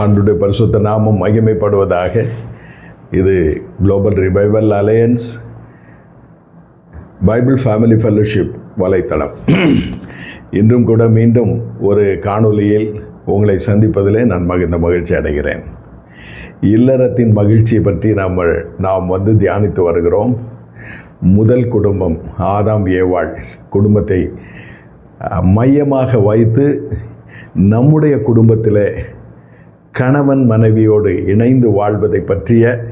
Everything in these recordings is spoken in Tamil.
ஆண்டுடைய பரிசுத்த நாமம் மகிமைப்படுவதாக இது global revival alliance Bible family fellowship வலைத்தளம். இன்றும் கூட மீண்டும் ஒரு காணொளியில் உங்களை சந்திப்பதிலே நான் மகிழ்ந்த மகிழ்ச்சி அடைகிறேன். இல்லறத்தின் மகிழ்ச்சியை பற்றி நாம் நாம் வந்து தியானித்து வருகிறோம். முதல் குடும்பம் ஆதாம் ஏவாள் குடும்பத்தை மையமாக வைத்து நம்முடைய குடும்பத்தில் கணவன் மனைவியோடு இணைந்து வாழ்வதை பற்றிய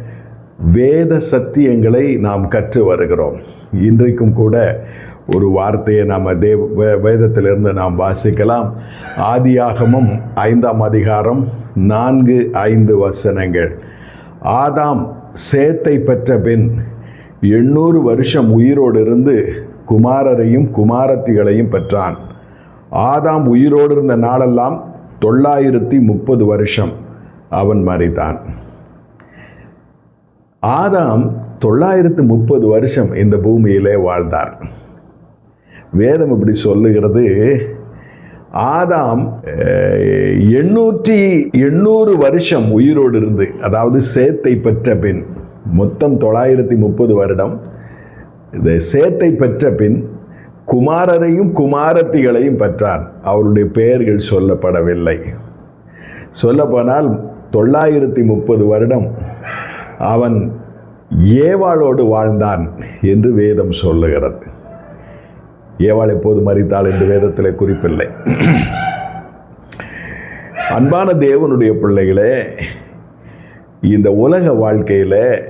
வேத சத்தியங்களை நாம் கற்று வருகிறோம். இன்றைக்கும் கூட ஒரு வார்த்தையை நாம் தேவ வே- வேதத்திலிருந்து நாம் வாசிக்கலாம். ஆதியாகமும் ஐந்தாம் அதிகாரம் நான்கு ஐந்து வசனங்கள். ஆதாம் சேத்தை பெற்ற பின் எண்ணூறு வருஷம் உயிரோடு இருந்து குமாரரையும் குமாரத்திகளையும் பெற்றான். ஆதாம் உயிரோடு இருந்த நாளெல்லாம் தொள்ளாயிரத்தி முப்பது வருஷம் அவன் மறைத்தான். ஆதாம் தொள்ளாயிரத்து முப்பது வருஷம் இந்த பூமியிலே வாழ்ந்தார். வேதம் இப்படி சொல்லுகிறது ஆதாம் எண்ணூற்றி எண்ணூறு வருஷம் உயிரோடு இருந்து அதாவது சேத்தை பெற்ற பின் மொத்தம் தொள்ளாயிரத்தி முப்பது வருடம். இந்த சேத்தை பெற்ற பின் குமாரரையும் குமாரத்திகளையும் பெற்றான். அவருடைய பெயர்கள் சொல்லப்படவில்லை. சொல்லப்போனால் தொள்ளாயிரத்தி முப்பது வருடம் அவன் ஏவாளோடு வாழ்ந்தான் என்று வேதம் சொல்லுகிறது. ஏவாள் எப்போது மறித்தாள் என்று வேதத்தில் குறிப்பில்லை. அன்பான தேவனுடைய பிள்ளைகளே இந்த உலக வாழ்க்கையில்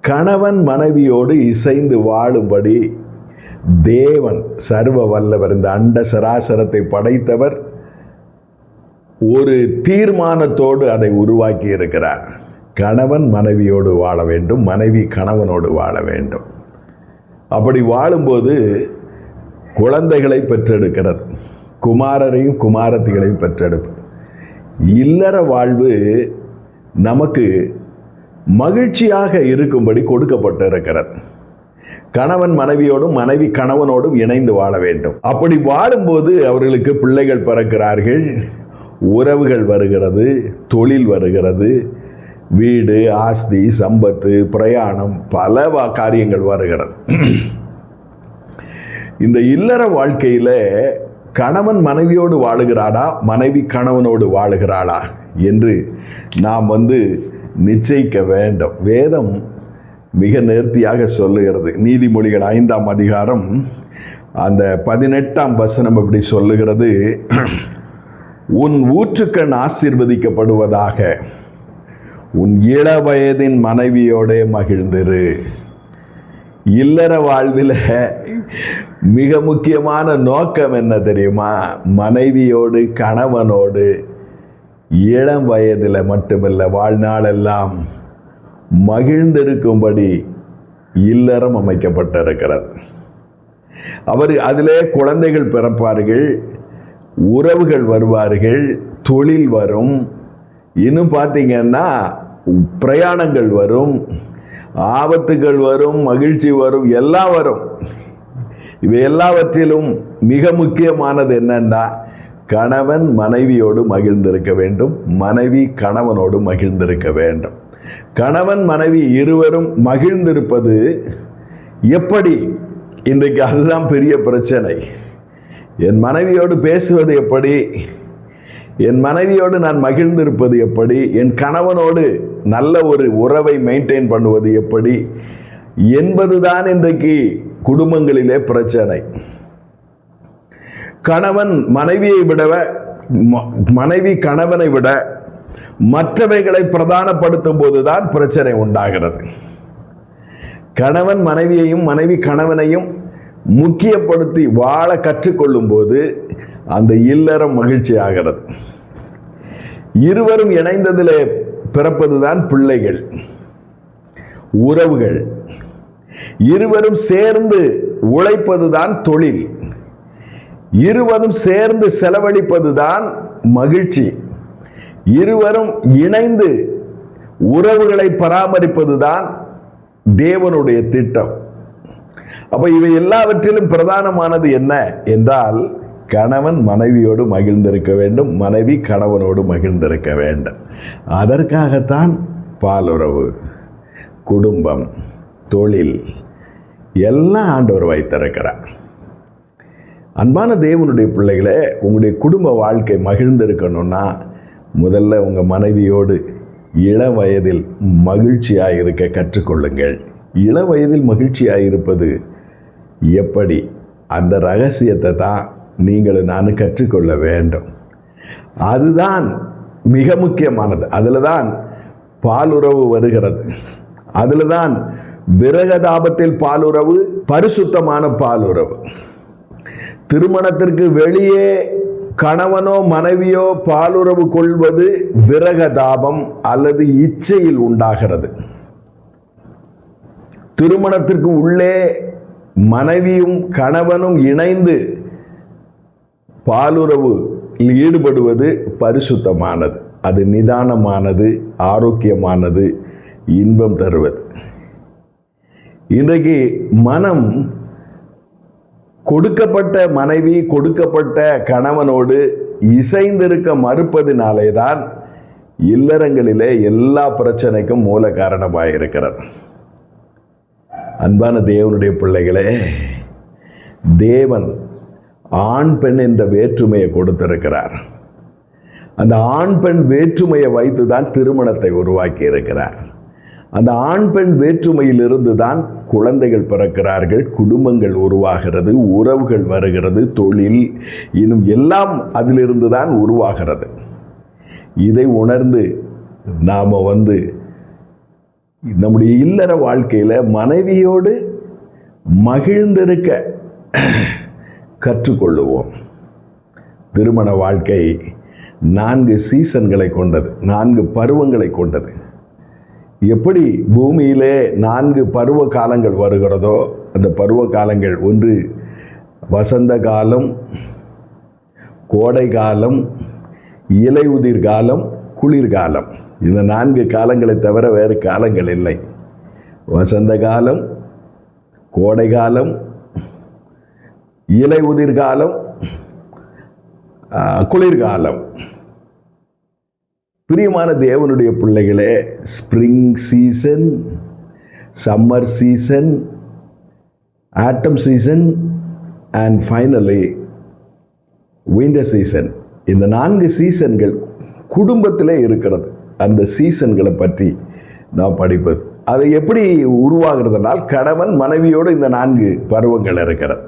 கணவன் மனைவியோடு இசைந்து வாழும்படி தேவன் சர்வ வல்லவர். இந்த அண்ட சராசரத்தை படைத்தவர் ஒரு தீர்மானத்தோடு அதை உருவாக்கி இருக்கிறார். கணவன் மனைவியோடு வாழ வேண்டும் மனைவி கணவனோடு வாழ வேண்டும். அப்படி வாழும்போது குழந்தைகளை பெற்றெடுக்கிறது குமாரரையும் குமாரத்திகளையும் பெற்றெடுப்பது. இல்லற வாழ்வு நமக்கு மகிழ்ச்சியாக இருக்கும்படி கொடுக்கப்பட்டிருக்கிறது. கணவன் மனைவியோடும் மனைவி கணவனோடும் இணைந்து வாழ வேண்டும். அப்படி வாழும்போது அவர்களுக்கு பிள்ளைகள் பிறக்கிறார்கள் உறவுகள் வருகிறது தொழில் வருகிறது வீடு ஆஸ்தி சம்பத்து பிரயாணம் பல வா- காரியங்கள் வருகிறது. இந்த இல்லற வாழ்க்கையில் கணவன் மனைவியோடு வாழுகிறாளா மனைவி கணவனோடு வாழுகிறாளா? என்று நாம் வந்து நிச்சயிக்க வேண்டும். வேதம் மிக நேர்த்தியாக சொல்லுகிறது. நீதிமொழிகள் ஐந்தாம் அதிகாரம் அந்த பதினெட்டாம் வசனம் இப்படி சொல்லுகிறது. உன் ஊற்றுக்கண் ஆசீர்வதிக்கப்படுவதாக உன் இள வயதின் மனைவியோடே மகிழ்ந்திரு. இல்லற வாழ்வில் மிக முக்கியமான நோக்கம் என்ன தெரியுமா? மனைவியோடு கணவனோடு இளம் வயதில் மட்டுமல்ல வாழ்நாளெல்லாம் மகிழ்ந்திருக்கும்படி இல்லறம் அமைக்கப்பட்டிருக்கிறது. அவர் அதிலே குழந்தைகள் பிறப்பார்கள் உறவுகள் வருவார்கள் தொழில் வரும். இன்னும் பார்த்தீங்கன்னா பிரயாணங்கள் வரும் ஆபத்துகள் வரும் மகிழ்ச்சி வரும் எல்லாம் வரும். இவை எல்லாவற்றிலும் மிக முக்கியமானது என்னன்னா கணவன் மனைவியோடு மகிழ்ந்திருக்க வேண்டும் மனைவி கணவனோடு மகிழ்ந்திருக்க வேண்டும். கணவன் மனைவி இருவரும் மகிழ்ந்திருப்பது எப்படி? இன்றைக்கு அதுதான் பெரிய பிரச்சனை. என் மனைவியோடு பேசுவது எப்படி? என் மனைவியோடு நான் மகிழ்ந்திருப்பது எப்படி? என் கணவனோடு நல்ல ஒரு உறவை மெயின்டைன் பண்ணுவது எப்படி? என்பதுதான் இன்றைக்கு குடும்பங்களிலே பிரச்சனை. கணவன் மனைவியை விட ம- மனைவி கணவனை விட மற்றவைகளை பிரதானப்படுத்தும் போதுதான் பிரச்சனை உண்டாகிறது. கணவன் மனைவியையும் மனைவி கணவனையும் முக்கியப்படுத்தி வாழ கற்றுக்கொள்ளும் போது அந்த இல்லறம் மகிழ்ச்சி ஆகிறது. இருவரும் இணைந்ததிலே பிறப்பதுதான் பிள்ளைகள் உறவுகள். இருவரும் சேர்ந்து உழைப்பதுதான் தொழில். இருவரும் சேர்ந்து செலவழிப்பதுதான் மகிழ்ச்சி. இருவரும் இணைந்து உறவுகளை பராமரிப்பதுதான் தேவனுடைய திட்டம். அப்ப இவை எல்லாவற்றிலும் பிரதானமானது என்ன என்றால் கணவன் மனைவியோடு மகிழ்ந்திருக்க வேண்டும் மனைவி கணவனோடு மகிழ்ந்திருக்க வேண்டும். அதற்காகத்தான் பாலுறவு குடும்பம் தொழில் எல்லாம் ஆண்டவர் வைத்திருக்கிறார். அன்பான தேவனுடைய பிள்ளைகளை உங்களுடைய குடும்ப வாழ்க்கை மகிழ்ந்திருக்கணும்னா முதல்ல உங்கள் மனைவியோடு இளம் வயதில் மகிழ்ச்சியாக இருக்க கற்றுக்கொள்ளுங்கள். இளம் வயதில் மகிழ்ச்சியாக இருப்பது எப்படி? அந்த ரகசியத்தை தான் நீங்களும் நான் கற்றுக்கொள்ள வேண்டும். அதுதான் மிக முக்கியமானது. அதில் தான் பாலுறவு வருகிறது. அதில் தான் விரகதாபத்தில் பாலுறவு பரிசுத்தமான பாலுறவு. திருமணத்திற்கு வெளியே கணவனோ மனைவியோ பாலுறவு கொள்வது விரகதாபம் அல்லது இச்சையில் உண்டாகிறது. திருமணத்திற்கு உள்ளே மனைவியும் கணவனும் இணைந்து பாலுறவு ஈடுபடுவது பரிசுத்தமானது. அது நிதானமானது ஆரோக்கியமானது இன்பம் தருவது. இன்றைக்கு மனம் கொடுக்கப்பட்ட மனைவி கொடுக்கப்பட்ட கணவனோடு இசைந்திருக்க மறுப்பதினாலே தான் இல்லறங்களிலே எல்லா பிரச்சனைக்கும் மூல காரணமாக இருக்கிறது அன்பான தேவனுடைய பிள்ளைகளே தேவன் ஆண் பெண் என்ற வேற்றுமையை கொடுத்திருக்கிறார். அந்த ஆண் பெண் வேற்றுமையை வைத்து தான் திருமணத்தை உருவாக்கி இருக்கிறார் அந்த ஆண் பெண் வேற்றுமையிலிருந்து தான் குழந்தைகள் பிறக்கிறார்கள் குடும்பங்கள் உருவாகிறது உறவுகள் வருகிறது தொழில் இன்னும் எல்லாம் அதிலிருந்து தான் உருவாகிறது. இதை உணர்ந்து நாம் வந்து நம்முடைய இல்லற வாழ்க்கையில் மனைவியோடு மகிழ்ந்திருக்க கற்றுக்கொள்ளுவோம். திருமண வாழ்க்கை நான்கு சீசன்களை கொண்டது நான்கு பருவங்களை கொண்டது. எப்படி பூமியிலே நான்கு பருவ காலங்கள் வருகிறதோ அந்த பருவ காலங்கள் ஒன்று வசந்த காலம் கோடை காலம் இலை உதிர் காலம் குளிர்காலம் இந்த நான்கு காலங்களை தவிர வேறு காலங்கள் இல்லை. வசந்த காலம் கோடை காலம் இலை உதிர்காலம் குளிர்காலம் பிரியமான தேவனுடைய பிள்ளைகளே spring season summer season autumn season and finally winter season இந்த நான்கு சீசன்கள் குடும்பத்திலே இருக்கிறது. அந்த சீசன்களை பற்றி நான் படிப்பது. அது எப்படி உருவாகிறதுனால் கணவன் மனைவியோடு இந்த நான்கு பருவங்கள் இருக்கிறது.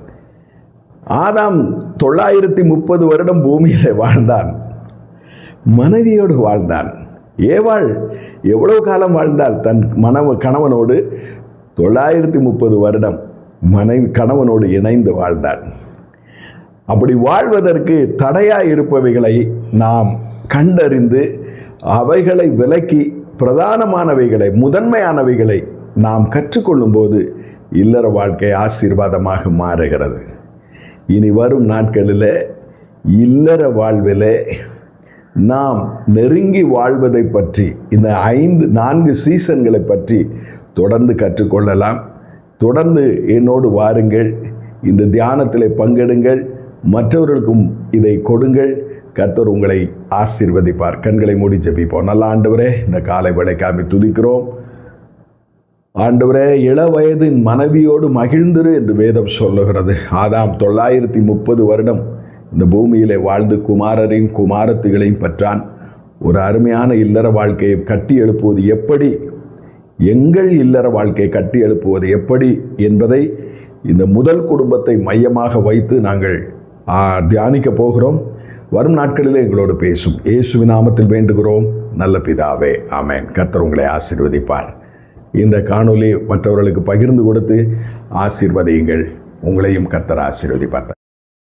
ஆதாம் தொள்ளாயிரத்தி முப்பது வருடம் பூமியில் வாழ்ந்தான். மனைவியோடு வாழ்ந்தான். ஏவாள் எவ்வளவு காலம் வாழ்ந்தால் தன் மனவ கணவனோடு? தொள்ளாயிரத்தி முப்பது வருடம் மனைவி கணவனோடு இணைந்து வாழ்ந்தாள். அப்படி வாழ்வதற்கு தடையாக இருப்பவைகளை நாம் கண்டறிந்து அவைகளை விலக்கி பிரதானமானவைகளை முதன்மையானவைகளை நாம் கற்றுக்கொள்ளும்போது இல்லற வாழ்க்கை ஆசீர்வாதமாக மாறுகிறது. இனி வரும் நாட்களில் இல்லற வாழ்விலே நாம் நெருங்கி வாழ்வதை பற்றி இந்த ஐந்து நான்கு சீசன்களை பற்றி தொடர்ந்து கற்றுக்கொள்ளலாம். தொடர்ந்து என்னோடு வாருங்கள். இந்த தியானத்தில் பங்கெடுங்கள். மற்றவர்களுக்கும் இதை கொடுங்கள். கர்த்தர் உங்களை ஆசீர்வதிப்பார். கண்களை மூடி ஜெபிப்போம். நல்ல ஆண்டவரே இந்த காலை வேலைக்காமி துதிக்கிறோம். ஆண்டவரே இள வயதின் மனைவியோடு மகிழ்ந்திரு என்று வேதம் சொல்லுகிறது. ஆதாம் தொள்ளாயிரத்தி முப்பது வருடம் இந்த பூமியிலே வாழ்ந்து குமாரரையும் குமாரத்துகளையும் பெற்றான். ஒரு அருமையான இல்லற வாழ்க்கையை கட்டி எழுப்புவது எப்படி? எங்கள் இல்லற வாழ்க்கையை கட்டி எழுப்புவது எப்படி என்பதை இந்த முதல் குடும்பத்தை மையமாக வைத்து நாங்கள் தியானிக்க போகிறோம். வரும் நாட்களிலே எங்களோடு பேசும். இயேசுவின் நாமத்தில் வேண்டுகிறோம். நல்ல பிதாவே ஆமேன். கர்த்தர் உங்களை ஆசீர்வதிப்பார். இந்த காணொலி மற்றவர்களுக்கு பகிர்ந்து கொடுத்து ஆசீர்வதியுங்கள். உங்களையும் கர்த்தர் ஆசீர்வதிப்பார்.